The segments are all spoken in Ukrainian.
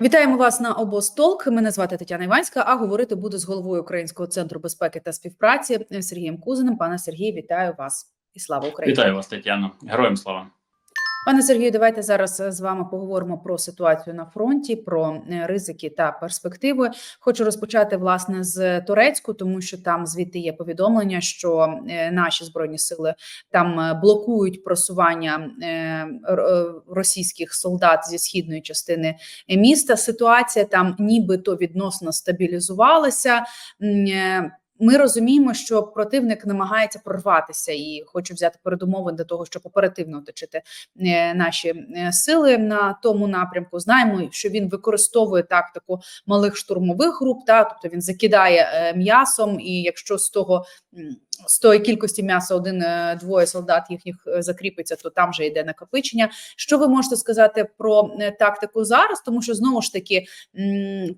Вітаємо вас на обостолк. Мене звати Тетяна Іванська. А говорити буду з головою Українського центру безпеки та співпраці Сергієм Кузиним. Пане Сергію, вітаю вас і слава Україні! Вітаю вас, Тетяно. Героям слава. Пане Сергію, давайте зараз з вами поговоримо про ситуацію на фронті, про е, ризики та перспективи. Хочу розпочати власне з Турецьку, тому що там звідти є повідомлення, що е, наші збройні сили там е, блокують просування е, е, російських солдат зі східної частини міста. Ситуація там нібито відносно стабілізувалася. Ми розуміємо, що противник намагається прорватися і хоче взяти передумови для того, щоб оперативно оточити е, наші е, сили на тому напрямку. Знаємо, що він використовує тактику малих штурмових груп. Та тобто він закидає е, м'ясом, і якщо з того з тої кількості м'яса один е, солдат їхніх е, закріпиться, то там вже йде накопичення. Що ви можете сказати про е, тактику зараз? Тому що знову ж таки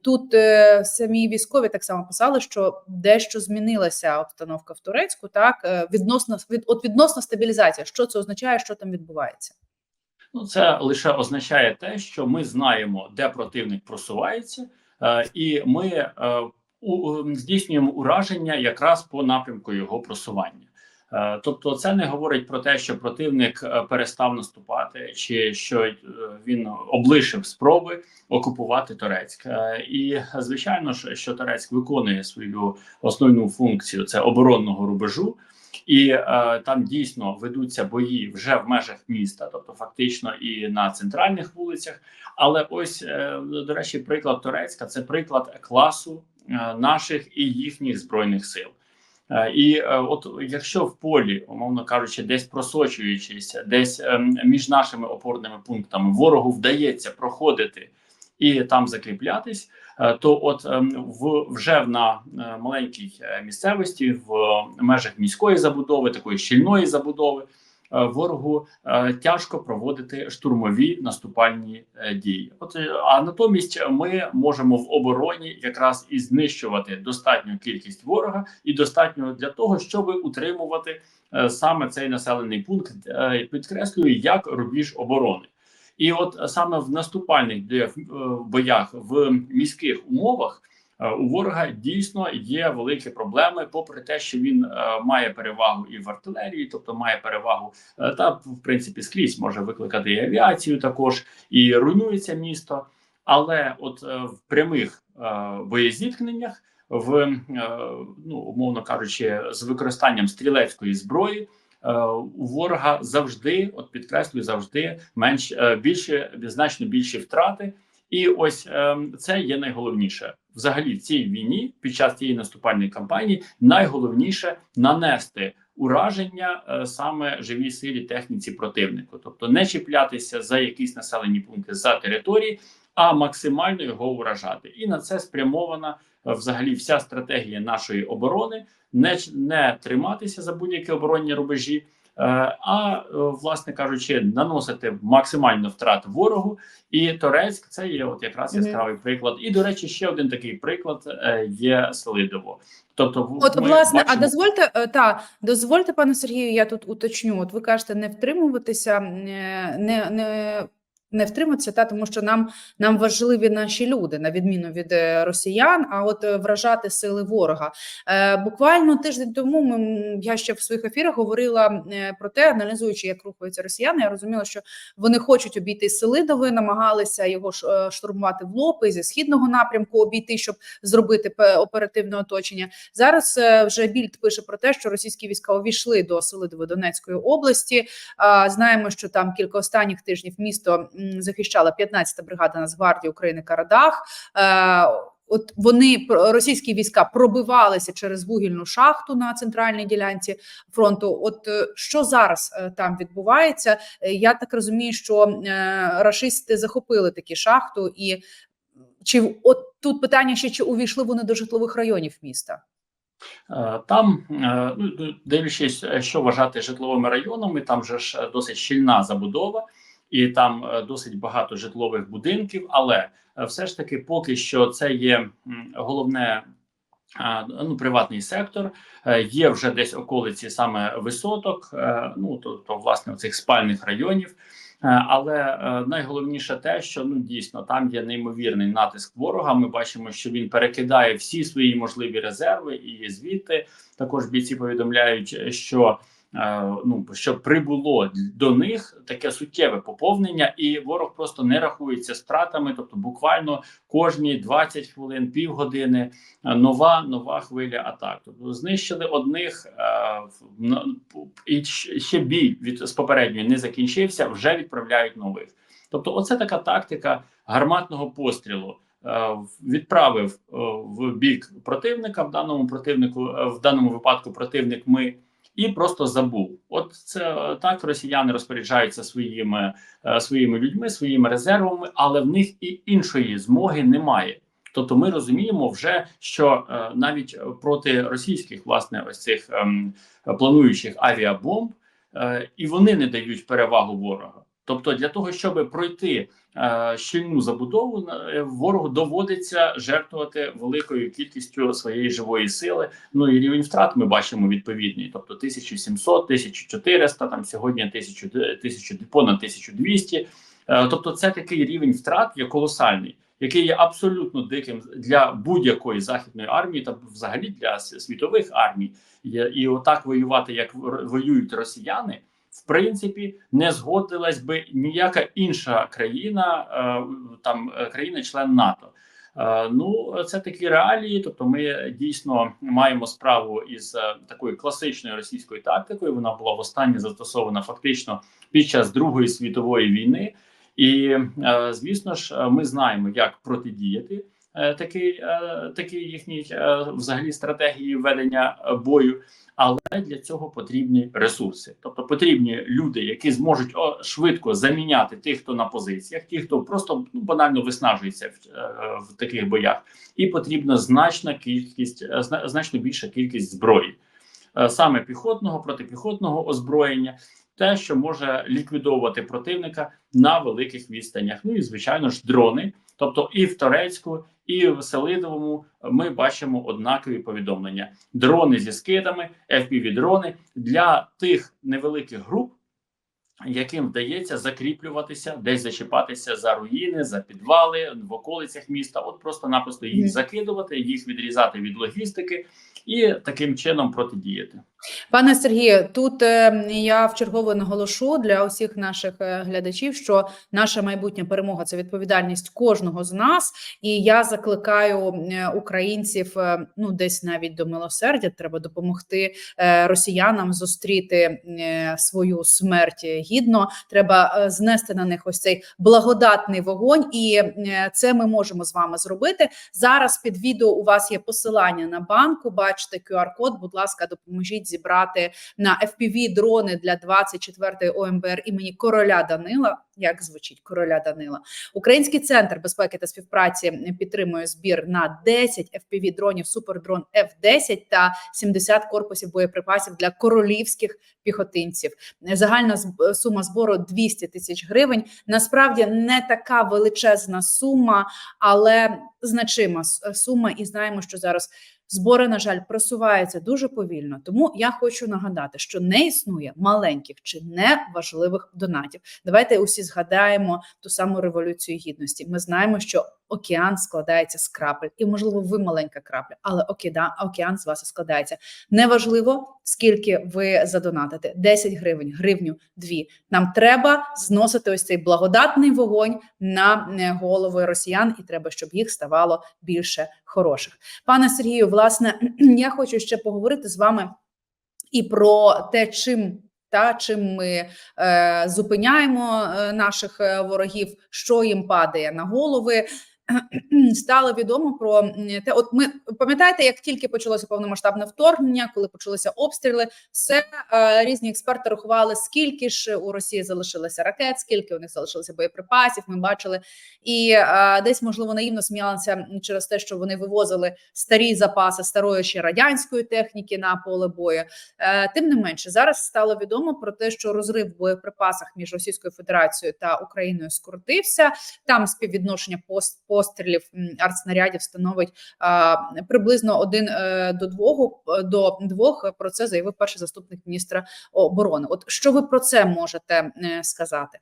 тут самі військові так само писали, що дещо змінилася обстановка в Турецьку. Так відносно від от відносно стабілізація. Що це означає? Що там відбувається? Ну, це лише означає те, що ми знаємо, де противник просувається, і ми здійснюємо ураження якраз по напрямку його просування. Е, Тобто, це не говорить про те, що противник е, перестав наступати, чи що е, він облишив спроби окупувати Турецьк. Е, І звичайно ж, що Турецьк виконує свою основну функцію це оборонного рубежу. І там дійсно ведуться бої вже в межах міста, тобто фактично і на центральних вулицях. Але ось до речі, приклад Турецька це приклад класу наших і їхніх збройних сил. Е, І е, от якщо в полі, умовно кажучи, десь просочуючись, десь між нашими опорними пунктами ворогу вдається проходити і там закріплятись, е, то от ем, в вже на е, маленькій е, місцевості, в межах міської забудови, такої щільної забудови, е, ворогу е, тяжко проводити штурмові наступальні е, дії. От е, а натомість ми можемо в обороні якраз і знищувати достатню кількість ворога, і достатньо для того, щоб утримувати е, саме цей населений пункт, е, підкреслюю, як рубіж оборони. І от е, саме в наступальних боях, е, в міських умовах е, у ворога дійсно є великі проблеми, попри те, що він е, має перевагу і в артилерії, тобто має перевагу е, та в принципі скрізь може викликати і авіацію, також і руйнується місто. Але от е, в прямих е, боєзіткненнях, в е, ну умовно кажучи, з використанням стрілецької зброї. е, У ворога завжди, от підкреслюю, завжди менш е, більше значно більші втрати, і ось е, це є найголовніше взагалі в цій війні під час цієї наступальної кампанії. Найголовніше нанести ураження е, саме живій силі техніці противнику, тобто не чіплятися за якісь населені пункти за території, а максимально його уражати. І на це спрямована е, взагалі вся стратегія нашої оборони. Не, не триматися за будь-які оборонні рубежі, а е, власне кажучи, наносити максимально втрат ворогу. І Торецьк це є от якраз яскравий приклад. І до речі, ще один такий приклад е, є Селидово. Тобто, От власне, власне, а дозвольте е, та дозвольте, пане Сергію, я тут уточню. От ви кажете, не втримуватися, е, не не. Не втриматися, та тому що нам нам важливі наші люди на відміну від е, росіян. А от е, вражати сили ворога. Е, буквально тиждень тому ми я ще в своїх ефірах говорила е, про те, аналізуючи, як рухаються росіяни. Я розуміла, що вони хочуть обійти Селидове, намагалися його штурмувати в лоб і зі східного напрямку обійти, щоб зробити оперативне оточення. Зараз вже більд пише про те, що російські війська увійшли до Селидово Донецької області. Знаємо, що там кілька останніх тижнів місто захищала 15-та бригада Нацгвардії України Карадах. Е, От вони російські війська пробивалися через вугільну шахту на центральній ділянці фронту. От е, що зараз е, там відбувається? Я так розумію, що рашисти захопили такі шахту, і чи от тут питання ще чи увійшли вони до житлових районів міста? Там, ну, дивлячись, що вважати житловими районами, там же ж досить щільна забудова, і там е, досить багато житлових будинків. Але е, все ж таки, поки що, це є головне. Ну, приватний сектор Е, є вже десь околиці саме висоток, ну то, то власне цих спальних районів. Але найголовніше те, що ну дійсно там є неймовірний натиск ворога. Ми бачимо, що він перекидає всі свої можливі резерви, і звідти також бійці повідомляють, що ну що прибуло до них таке суттєве поповнення, і ворог просто не рахується стратами. Тобто, буквально кожні 20 хвилин, півгодини е, нова нова хвиля атак. Тобто знищили одних е, і ще бій від з попередньої не закінчився, вже відправляють нових. Тобто, оце така тактика гарматного пострілу. Е, Відправив е, в бік противника, в даному противнику, е, в даному випадку противник ми і просто забув. От це е, так росіяни розпоряджаються своїми, е, своїми людьми, своїми резервами, але в них і іншої змоги немає. Тобто, ми розуміємо вже, що е, навіть проти російських власне ось цих е, плануючих авіабомб, е, і вони не дають перевагу ворога. Тобто, для того, щоб пройти е, щільну забудову, е, ворогу доводиться жертвувати великою кількістю своєї живої сили. Ну і рівень втрат ми бачимо відповідний. Тобто 1700, 1400, там сьогодні 1000, 1000 понад 1200. Е, Тобто, це такий рівень втрат є колосальний, який є абсолютно диким для будь-якої західної армії та взагалі для світових армій. І отак воювати, як воюють росіяни, принципі, не згодилась би ніяка інша країна, е, там е, країна-член НАТО. Е, Ну, це такі реалії. Тобто, ми дійсно маємо справу із такою класичною російською тактикою. Вона була востаннє застосована фактично під час Другої світової війни. І звісно ж, ми знаємо, як протидіяти е, такий, е, їхній е, взагалі стратегії ведення бою. Але для цього потрібні ресурси, тобто потрібні люди, які зможуть швидко заміняти тих, хто на позиціях, ті, хто просто ну, банально виснажується в, в таких боях, і потрібна значна кількість, значно більша кількість зброї, саме піхотного, протипіхотного озброєння, те, що може ліквідовувати противника на великих відстанях. Ну і звичайно ж, дрони. Тобто, і в Торецьку, і в Селидовому ми бачимо однакові повідомлення: дрони зі скидами, fpv дрони для тих невеликих груп, яким вдається закріплюватися, десь зачіпатися за руїни, за підвали в околицях міста. От просто-напросто їх закидувати, їх відрізати від логістики і таким чином протидіяти. Пане Сергію, тут е, я вчергово наголошу для усіх наших е, глядачів, що наша майбутня перемога це відповідальність кожного з нас. І я закликаю е, українців, е, ну десь навіть до милосердя, треба допомогти росіянам зустріти свою смерть гідно. Треба знести на них ось цей благодатний вогонь, і це ми можемо з вами зробити. Зараз під відео у вас є посилання на банку. Бачите QR-код. Будь ласка, допоможіть зібрати на FPV дрони для 24-ї ОМБР імені короля Данила. Як звучить короля Данила? Український центр безпеки та співпраці підтримує збір на 10 FPV дронів супердрон F-10 та 70 корпусів боєприпасів для королівських піхотинців. Загальна сума збору 200 тисяч гривень. Насправді не така величезна сума, але значима сума. І знаємо, що зараз збори, на жаль, просуваються дуже повільно. Тому я хочу нагадати, що не існує маленьких чи неважливих донатів. Давайте усі згадаємо ту саму революцію гідності. Ми знаємо, що океан складається з крапель, і можливо, ви маленька крапля, але океан, океан з вас і складається. Неважливо, скільки ви задонатите: 10 гривень, гривню, дві. Нам треба зносити ось цей благодатний вогонь на е, голови росіян, і треба, щоб їх ставало більше хороших. Пане Сергію, власне, я хочу ще поговорити з вами і про те, чим. Та чим ми е, зупиняємо е, наших е, ворогів, що їм падає на голови. Стало відомо про те, от ми пам'ятаєте, як тільки почалося повномасштабне вторгнення, коли почалися обстріли, все е, різні експерти рахували, скільки ж у Росії залишилося ракет, скільки у них залишилося боєприпасів. Ми бачили, і е, десь можливо наївно сміялися через те, що вони вивозили старі запаси старої ще радянської техніки на поле бою. Е, Тим не менше, зараз стало відомо про те, що розрив в боєприпасах між Російською Федерацією та Україною скоротився. Там співвідношення пост пострілів артснарядів становить приблизно один е, до двох до двох. Про це заявив перший заступник міністра оборони. От що ви про це можете е, сказати?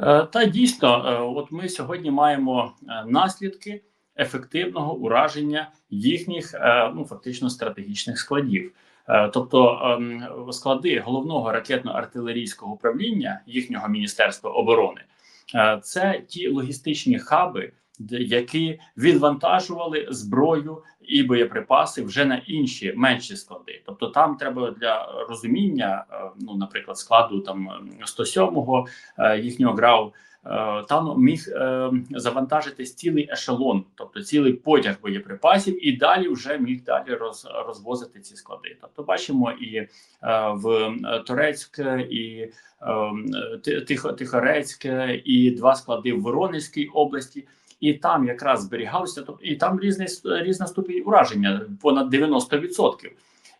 Е, Та дійсно, е, от ми сьогодні маємо е, наслідки ефективного ураження їхніх е, ну фактично стратегічних складів. Е, Тобто ем, склади головного ракетно-артилерійського управління їхнього міністерства оборони е, це ті логістичні хаби, які відвантажували зброю і боєприпаси вже на інші менші склади. Тобто, там треба для розуміння, е, ну наприклад, складу там 107-го е, їхнього ГРАУ, е, там міг завантажитись цілий ешелон, тобто цілий потяг боєприпасів, і далі вже міг далі роз, розвозити ці склади. Тобто, бачимо і в Турецьк, і Тихо, Тихорецьк, і два склади в Воронезькій області. І там якраз зберігалося, тобто і там різний різна ступінь ураження, понад 90%.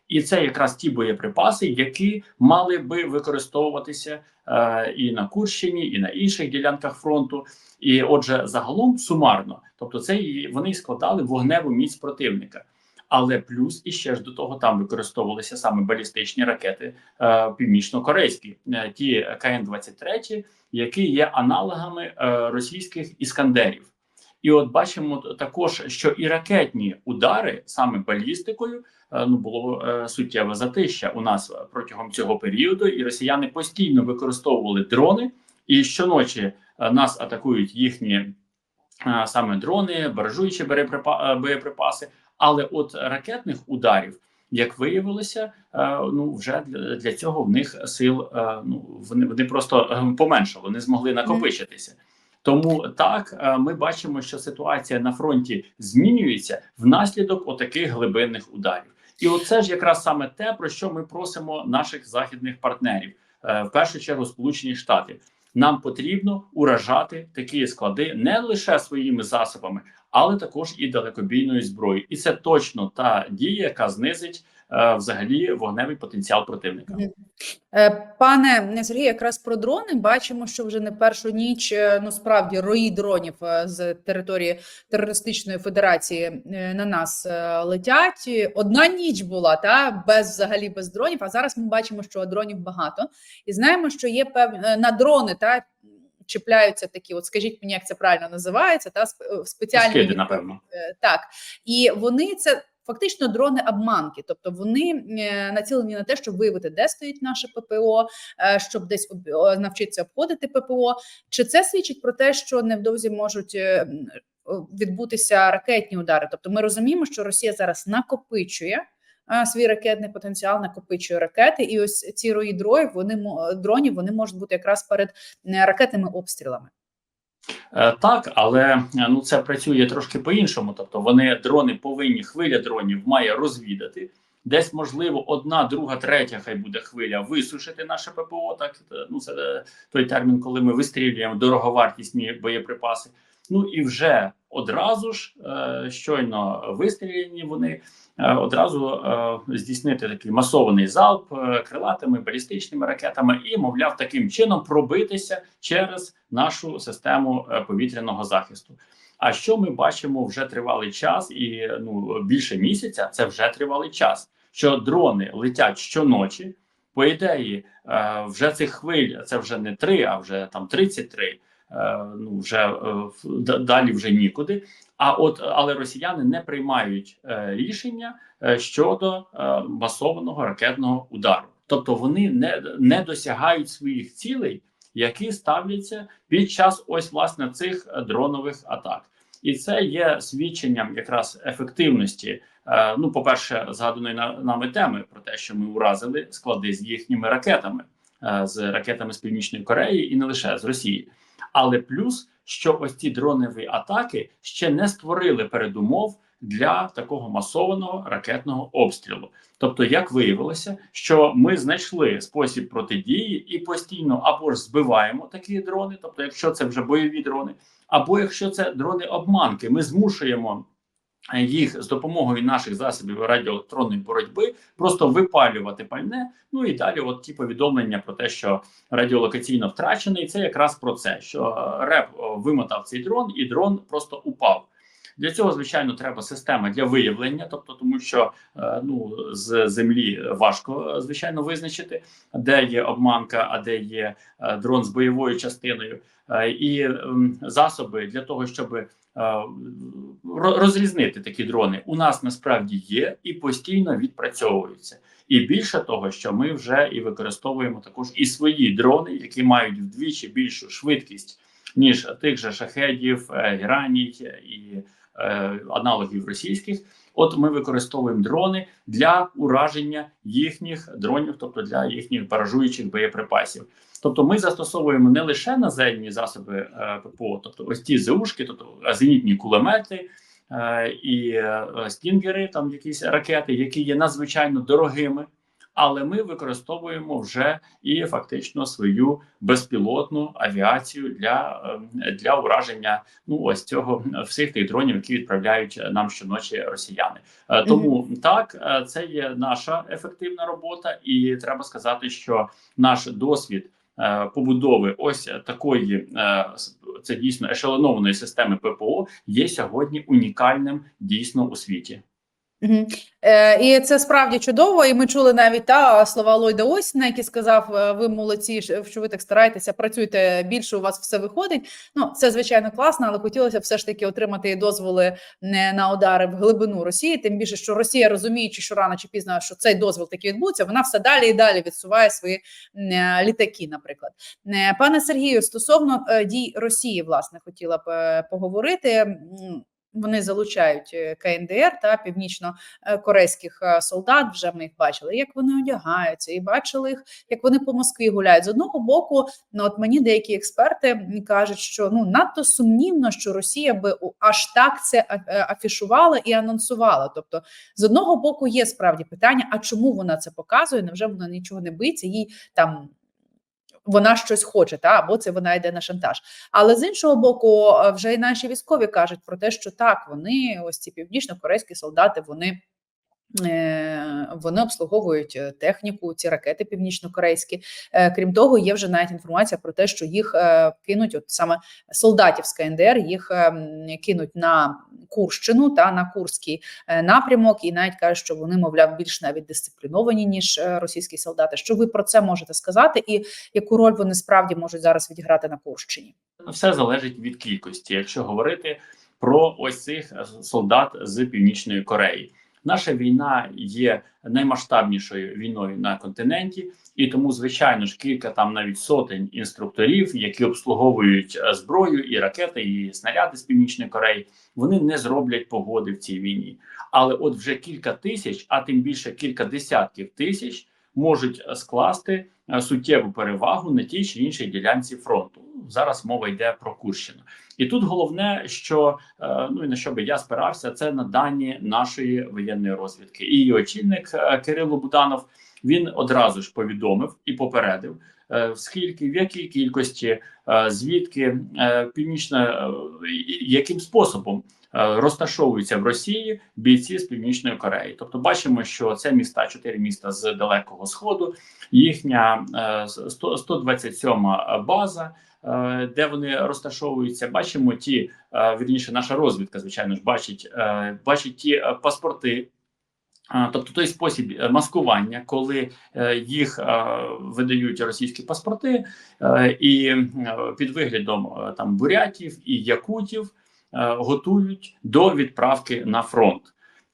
І це якраз ті боєприпаси, які мали би використовуватися е, і на Курщині, і на інших ділянках фронту. І отже, загалом сумарно, тобто це і вони складали вогневу міць противника. Але плюс і ще ж до того там використовувалися саме балістичні ракети е, північно-корейські, е, ті КН-23, які є аналогами е, російських іскандерів. І от бачимо також, що і ракетні удари саме балістикою е, ну було е, суттєве затища у нас протягом цього періоду, і росіяни постійно використовували дрони, і щоночі е, нас атакують їхні саме дрони, баражуючі боєприпа- боєприпаси. Але от ракетних ударів, як виявилося, ну вже для, цього в них сил ну вони, просто поменшало, не змогли накопичитися. Тому так е, ми бачимо, що ситуація на фронті змінюється внаслідок отаких глибинних ударів. І оце ж якраз саме те, про що ми просимо наших західних партнерів, е, в першу чергу Сполучені Штати. Нам потрібно уражати такі склади не лише своїми засобами, але також і далекобійною зброєю. І це точно та дія, яка знизить взагалі вогневий потенціал противника. Е, Пане Сергію, якраз про дрони бачимо, що вже не першу ніч е, ну справді рої дронів е, з території терористичної федерації е, на нас е, летять. Одна ніч була та без взагалі без дронів. А зараз ми бачимо, що дронів багато, і знаємо, що є певні е, на дрони та чіпляються такі. От скажіть мені, як це правильно називається, та е, спеціальні Скиди, напевно. Е, так, і вони це фактично дрони-обманки, тобто вони е, націлені на те, щоб виявити, де стоїть наше ППО, е, щоб десь навчитися обходити ППО. Чи це свідчить про те, що невдовзі можуть е, відбутися ракетні удари? Тобто, ми розуміємо, що Росія зараз накопичує. Свій ракетний потенціал накопичує ракети, і ось ці рої дроїв вони дронів вони можуть бути якраз перед ракетними обстрілами. Е, Так, але е, ну це працює трошки по-іншому. Тобто вони дрони повинні хвиля дронів має розвідати. Десь можливо одна, друга, третя, хай буде хвиля висушити наше ППО. Так е, ну це той термін, коли ми вистрілюємо дороговартісні боєприпаси. Ну і вже одразу ж е, щойно вистріляні вони е, одразу е, здійснити такий масований залп крилатими балістичними ракетами, і мовляв, таким чином пробитися через нашу систему повітряного захисту. А що ми бачимо вже тривалий час, і ну більше місяця це вже тривалий час. Що дрони летять щоночі. По ідеї, вже цих хвиль це вже не три, а вже там 33, е, Ну вже е, далі вже нікуди. А от але росіяни не приймають е, рішення е, щодо е, масованого ракетного удару, тобто вони не, не досягають своїх цілей, які ставляться під час ось власне цих е, дронових атак. І це є свідченням якраз ефективності. е, Ну, по-перше, згаданої на- нами теми про те, що ми уразили склади з їхніми ракетами, е, з ракетами з Північної Кореї і не лише з Росії. Але плюс, що ось ці дронові атаки ще не створили передумов для такого масованого ракетного обстрілу. Тобто, як виявилося, що ми знайшли спосіб протидії і постійно або ж збиваємо такі дрони, тобто, якщо це вже бойові дрони, або якщо це дрони обманки, ми змушуємо їх з допомогою наших засобів радіоелектронної боротьби просто випалювати пальне. Ну і далі, от ті повідомлення про те, що радіолокаційно втрачений, це якраз про це, що реп вимотав цей дрон, і дрон просто упав. Для цього звичайно треба система для виявлення, тобто тому, що е, ну з землі важко е, звичайно визначити, де є обманка, а де є е, дрон з бойовою частиною, і засоби для того, щоб розрізнити такі дрони, у нас насправді є і постійно відпрацьовуються. І більше того, що ми вже і використовуємо також і свої дрони, які мають вдвічі більшу швидкість ніж тих же шахедів, гераній і аналогів російських. От ми використовуємо дрони для ураження їхніх дронів, тобто для їхніх баражуючих боєприпасів. Тобто, ми застосовуємо не лише наземні засоби е, ППО, тобто ось ті ЗУшки, тобто зенітні кулемети е, і е, стінгери, там якісь ракети, які є надзвичайно дорогими. Але ми використовуємо вже і фактично свою безпілотну авіацію для, е, для ураження ну ось цього е, всіх тих дронів, які відправляють нам щоночі росіяни. Е, Тому так е, це є наша ефективна робота, і треба сказати, що наш досвід е, побудови ось такої е, це дійсно ешелонованої системи ППО є сьогодні унікальним дійсно у світі. Мгм. Е, і це справді чудово. І ми чули навіть та слова Ллойда Осіна, який сказав: е, ви молодці, що ви так стараєтеся, працюйте більше, у вас все виходить. Ну це звичайно класно, але хотілося б все ж таки отримати дозволи не на удари в глибину Росії. Тим більше, що Росія, розуміючи, що рано чи пізно що цей дозвіл таки відбудеться, вона все далі і далі відсуває свої е, літаки. Наприклад, Е, пане Сергію, стосовно дій Росії, власне, хотіла б поговорити. Вони залучають е, КНДР та північно-корейських е, солдат. Вже ми їх бачили, як вони одягаються, і бачили їх, як вони по Москві гуляють. З одного боку, ну от мені деякі експерти кажуть, що ну надто сумнівно, що Росія би аж так це е, афішувала і анонсувала. Тобто, з одного боку, є справді питання: а чому вона це показує? Невже вона нічого не боїться? Їй там. Вона щось хоче, та або це вона йде на шантаж. Але з іншого боку, е, вже і наші військові кажуть про те, що так, вони, ось ці північно-корейські солдати, вони. Е, Вони обслуговують е, техніку, ці ракети північно-корейські. Е, Крім того, є вже навіть інформація про те, що їх кинуть, от саме солдатів з КНДР, їх кинуть на Курщину та на Курський напрямок, і навіть кажуть, що вони, мовляв, більш навіть дисципліновані ніж російські солдати. Що ви про це можете сказати, і яку роль вони справді можуть зараз відіграти на Курщині? Все залежить від кількості, якщо говорити про ось цих солдат з північної Кореї. Наша війна є наймасштабнішою війною на континенті, і тому, звичайно ж, кілька там навіть сотень інструкторів, які обслуговують е, зброю і ракети, і снаряди з північної Кореї, вони не зроблять погоди в цій війні. Але от вже кілька тисяч, а тим більше кілька десятків тисяч, можуть скласти е, суттєву перевагу на тій чи іншій ділянці фронту. Зараз мова йде про Курщину. І тут головне, що е, ну і на що би я спирався, це на дані нашої воєнної розвідки. І її очільник е, Кирило Буданов він одразу ж повідомив і попередив, скільки в якій кількості, е, звідки е, північна е, яким способом е, розташовуються в Росії бійці з північної Кореї. Тобто, бачимо, що це міста, чотири міста з далекого сходу, їхня е, 100 127 база. е, Де вони розташовуються, бачимо ті е, вірніше, наша розвідка, звичайно ж, бачить, е, бачить ті е, паспорти, Тобто той спосіб е, маскування, коли е, їх е, видають російські паспорти, і під виглядом там бурятів і якутів готують до відправки на фронт.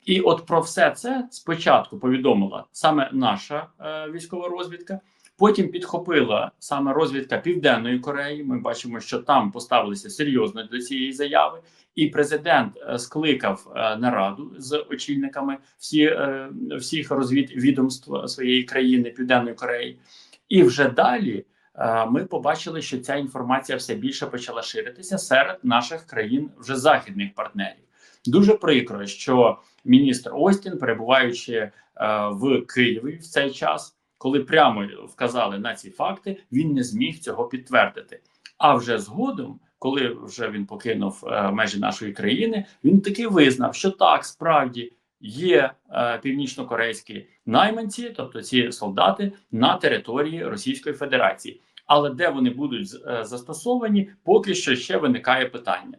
І от про все це спочатку повідомила саме наша військова розвідка. Потім підхопила саме розвідка Південної Кореї. Ми бачимо, що там поставилися серйозно до цієї заяви, і президент е, скликав е, нараду з очільниками всі, е, всіх розвідвідомств своєї країни Південної Кореї. І вже далі ми побачили, що ця інформація все більше почала ширитися серед наших країн вже західних партнерів. Дуже прикро, що міністр Остін, перебуваючи в Києві в цей час, коли прямо вказали на ці факти, він не зміг цього підтвердити. А вже згодом, коли вже він покинув е, межі нашої країни, він таки визнав, що так справді є е, північно-корейські найманці, тобто ці солдати на території Російської Федерації. Але де вони будуть е, застосовані, поки що ще виникає питання.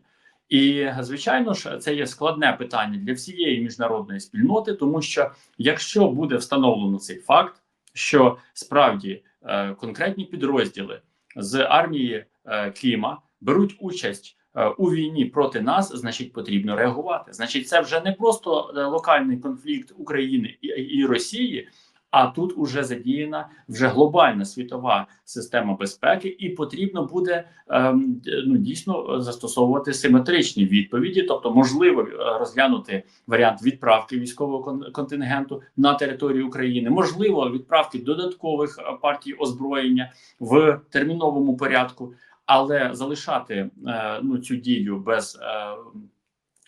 І звичайно ж, це є складне питання для всієї міжнародної спільноти, тому що якщо буде встановлено цей факт, що справді е, конкретні підрозділи з армії е, Кима беруть участь е, у війні проти нас, значить потрібно реагувати. Значить, це вже не просто е, локальний конфлікт України і Росії. А тут уже задіяна вже глобальна світова система безпеки, і потрібно буде ем, ну дійсно застосовувати симетричні відповіді, тобто можливо е, розглянути варіант відправки військового кон- контингенту на територію України, можливо, відправки додаткових е, партій озброєння в терміновому порядку, але залишати е, ну цю дію без. Е,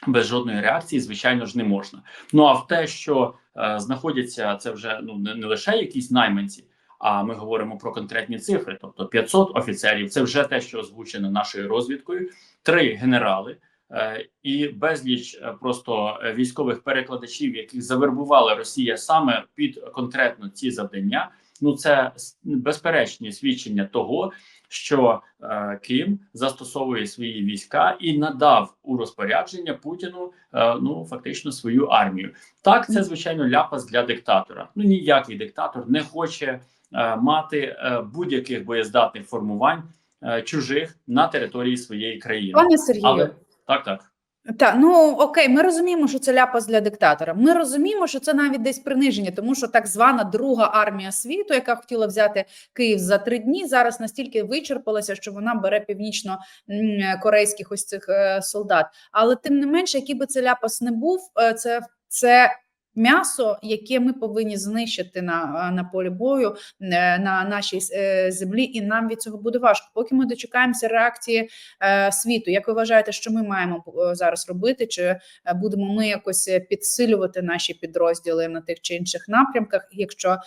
без жодної реакції, звичайно ж, не можна. Ну а в те, що е, знаходяться це вже ну не, не лише якісь найманці, а ми говоримо про конкретні цифри, тобто 500 офіцерів. Це вже те, що озвучено нашою розвідкою, три генерали. е, І безліч е, просто військових перекладачів, яких завербувала Росія саме під конкретно ці завдання. Ну це безперечні свідчення того, що е, Ким застосовує свої війська і надав у розпорядження Путіну е, ну фактично свою армію. Так, це звичайно ляпас для диктатора. Ну ніякий диктатор не хоче е, мати е, будь-яких боєздатних формувань е, чужих на території своєї країни. Пане Сергію, Але так, так. Так, ну окей, ми розуміємо, що це ляпас для диктатора. Ми розуміємо, що це навіть десь приниження, тому що так звана друга армія світу, яка хотіла взяти Київ за три дні, зараз настільки вичерпалася, що вона бере північно-корейських ось цих е, солдат. Але тим не менше, який би це ляпас не був, е, це це. М'ясо, яке ми повинні знищити на, на полі бою е, на нашій е, землі, і нам від цього буде важко. Поки ми дочекаємося реакції е, світу. Як ви вважаєте, що ми маємо зараз робити? Чи будемо ми якось підсилювати наші підрозділи на тих чи інших напрямках? Якщо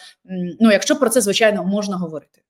ну якщо про це звичайно можна говорити?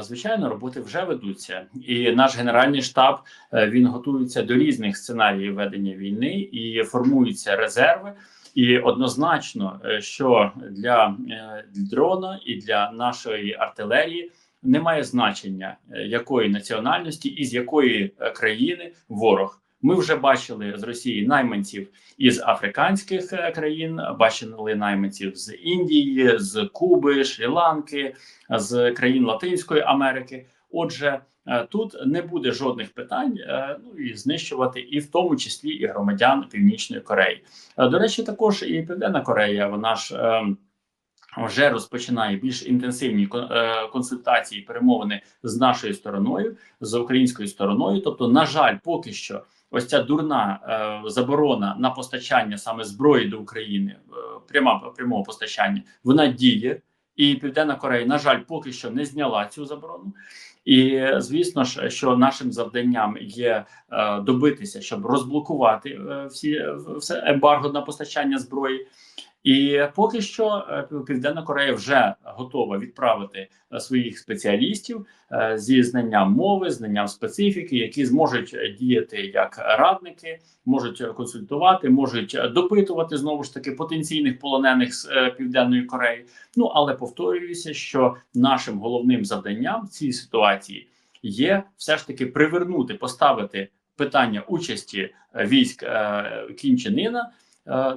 Звичайно, роботи вже ведуться, і наш генеральний штаб він готується до різних сценаріїв ведення війни і формуються резерви. І однозначно, е, що для е, дрона і для нашої артилерії немає значення, е, якої національності і з якої країни ворог. Ми вже бачили з Росії найманців із африканських країн, бачили найманців з Індії, з Куби, Шрі-Ланки, з країн Латинської Америки. Отже, е, тут не буде жодних питань е, ну і знищувати, і в тому числі і громадян Північної Кореї. Е, До речі, також і Південна Корея, вона ж. Вже розпочинає більш інтенсивні кон- консультації, перемовини з нашою стороною, з українською стороною. Тобто, на жаль, поки що, ось ця дурна заборона на постачання саме зброї до України, пряма прямого постачання, вона діє. І Південна Корея, на жаль, поки що не зняла цю заборону. І звісно ж, що нашим завданням є е, добитися, щоб розблокувати е, всі е, все ембарго на постачання зброї. І поки що е, Південна Корея вже готова відправити е, своїх спеціалістів е, зі знанням мови, знанням специфіки, які зможуть діяти як радники, можуть консультувати, можуть допитувати знову ж таки потенційних полонених з Південної Кореї. Ну але повторююся, що нашим головним завданням в цій ситуації є все ж таки привернути, поставити питання участі військ е, е,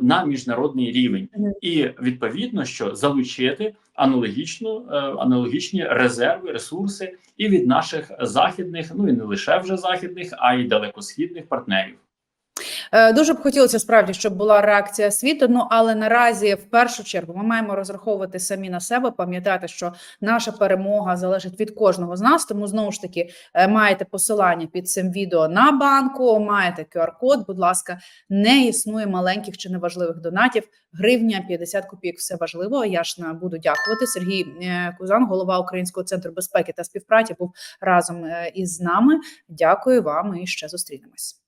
на міжнародний рівень, і відповідно, що залучити аналогічну е, аналогічні резерви, ресурси і від наших західних, ну і не лише вже західних, а й далекосхідних партнерів. Е, Дуже б хотілося справді, щоб була реакція світу. Ну але наразі, в першу чергу, ми маємо розраховувати самі на себе, пам'ятати, що наша перемога залежить від кожного з нас. Тому знову ж таки е, маєте посилання під цим відео на банку, маєте QR-код. Будь ласка, не існує маленьких чи неважливих донатів. Гривня 50 копійок. Все важливо. Я ж буду дякувати. Сергій е, Кузан, голова Українського центру безпеки та співпраці, був разом із нами. Дякую вам і ще зустрінемось.